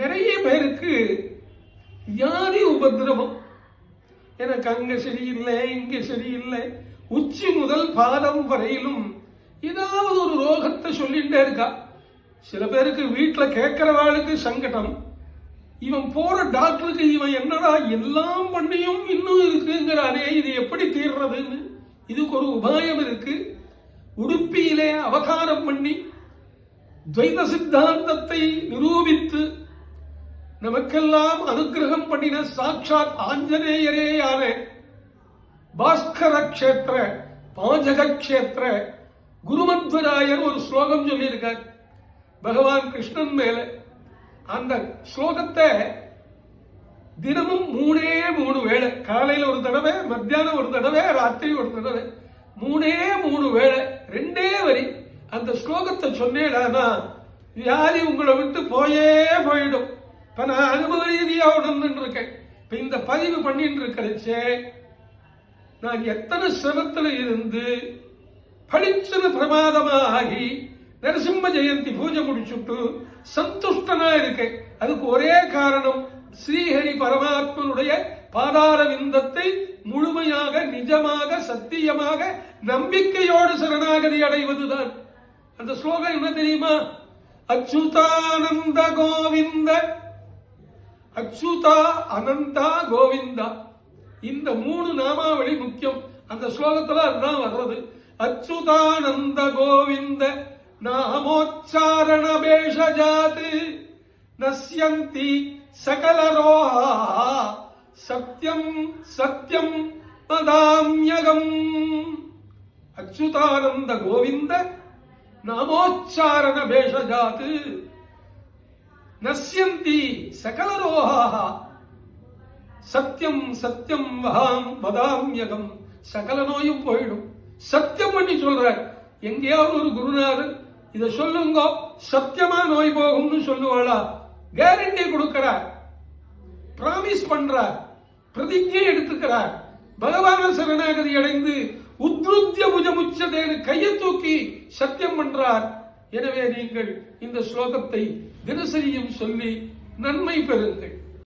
நிறைய பேருக்கு வியாதி உபதிரவம் எனக்கு அங்க சரியில்லை இங்க சரியில்லை. உச்சி முதல் பாதம் வரையிலும் ஏதாவது ஒரு ரோகத்தை சொல்லிட்டே இருக்கா. சில பேருக்கு வீட்டுல கேட்கிறவாளுக்கு சங்கடம். இவன் போற டாக்டருக்கு இவன் என்னடா எல்லாம் பண்ணியும் இன்னும் இருக்குங்கிறானே இது எப்படி தீர்றதுன்னு. இதுக்கு ஒரு உபாயம் இருக்கு. உடுப்பியிலே அவதாரம் பண்ணி துவைத சித்தாந்தத்தை நிரூ நமக்கெல்லாம் அனுகிரகம் பண்ணின சாட்சாத் ஆஞ்சநேயரேயான பாஸ்கர கஷேத்திர பாஜக கஷேத்திர குருமத்வராயர் ஒரு ஸ்லோகம் சொல்லியிருக்கார். பகவான் கிருஷ்ணன் மேல. அந்த ஸ்லோகத்தை தினமும் மூணே மூணு வேளை காலையில ஒரு தடவை மத்தியானம் ஒரு தடவை ராத்திரி ஒரு தடவை மூணே மூணு வேளை ரெண்டே வரி அந்த ஸ்லோகத்தை சொன்னேடானா வியாதி உங்களை விட்டு போயே போயிடும். இப்போ நான் அனுபவ ரீதியாக உணர்ந்துட்டு இருக்கேன் இந்த பதிவு பண்ணிட்டு இருக்கிறச்சே நான் எத்தனை சிரமத்தில் இருந்து பளிச்சன பிரமாதமாகி நரசிம்ம ஜெயந்தி பூஜை முடிச்சுட்டு சந்துஷ்டனா இருக்கேன். அதுக்கு ஒரே காரணம் ஸ்ரீஹரி பரமாத்மனுடைய பாதார விந்தத்தை முழுமையாக நிஜமாக சத்தியமாக நம்பிக்கையோடு சரணாகதி அடைவதுதான். அந்த ஸ்லோகம் என்ன தெரியுமா? அச்சுதானந்த கோவிந்த அச்சுதா அனந்தா கோவிந்தா. இந்த மூணு நாமாவளி முக்கியம். அந்த ஸ்லோகத்துல அதுதான் வர்றது. அச்சுதானந்த கோவிந்த நாமோச்சாரண பேஷஜாத் நஸ்யந்தி சகலரோஹா. சத்யம் சத்யம் பதாமியகம். அச்சுதானந்த கோவிந்த நாமோச்சாரண பேஷஜாத் நசியந்தி சகலரோகாக சத்தியம் சத்தியம் வகாம் வதாம்யகம் சகல நோயும் போயிடும்। சத்தியம் பண்ணி சொல்ற எங்கேயாவது ஒரு குருநாதர் இத சொல்லுங்க சத்தியமா நோய் போகும்னு சொல்லுவாளா? கேரண்டி கொடுக்கிறார். பிராமிஸ் பண்றார். பிரதிஜை எடுத்துக்கிறார். பகவான சரணாகதி அடைந்து உத்ருத்திய புஜமுச்சதேன்னு கையை தூக்கி சத்தியம் பண்றார். எனவே நீங்கள் இந்த ஸ்லோகத்தை தினசரியும் சொல்லி நன்மை பெறுங்கள்.